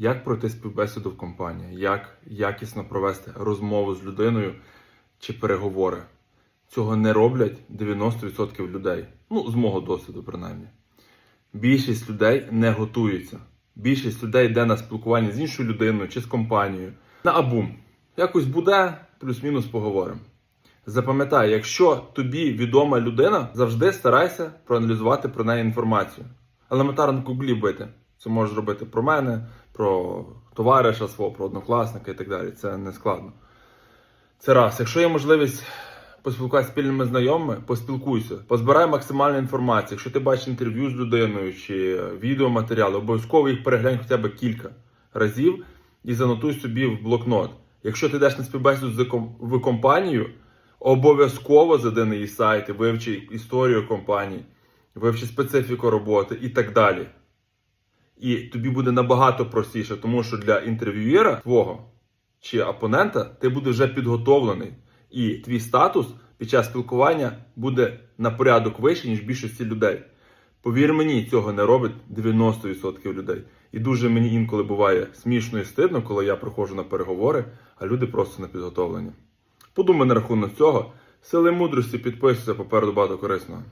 як пройти співбесіду в компанії, як якісно провести розмову з людиною чи переговори. Цього не роблять 90% людей. Ну, з мого досвіду, принаймні. Більшість людей не готується. Більшість людей йде на спілкування з іншою людиною чи з компанією. На абум. Якось буде, плюс-мінус поговоримо. Запам'ятай, якщо тобі відома людина, завжди старайся проаналізувати про неї інформацію. Елементарно в гуглі бити. Це можеш зробити про мене, про товариша свого, про однокласника і так далі. Це не складно. Це раз. Якщо є можливість поспілкуватися спільними знайомими, поспілкуйся, позбирай максимальну інформацію. Якщо ти бачиш інтерв'ю з людиною чи відеоматеріали, обов'язково їх переглянь хоча б кілька разів і занотуй собі в блокнот. Якщо ти йдеш на співбесіду з в компанію, обов'язково зайди на її сайт, і вивчи історію компанії, вивчи специфіку роботи і так далі. І тобі буде набагато простіше, тому що для інтерв'юєра твого чи опонента ти будеш вже підготовлений. І твій статус під час спілкування буде на порядок вищий, ніж більшості людей. Повір мені, цього не робить 90% людей. І дуже мені інколи буває смішно і стидно, коли я приходжу на переговори, а люди просто не підготовлені. Подумай на рахунок цього. Сили мудрості підписуйся попереду багато корисного.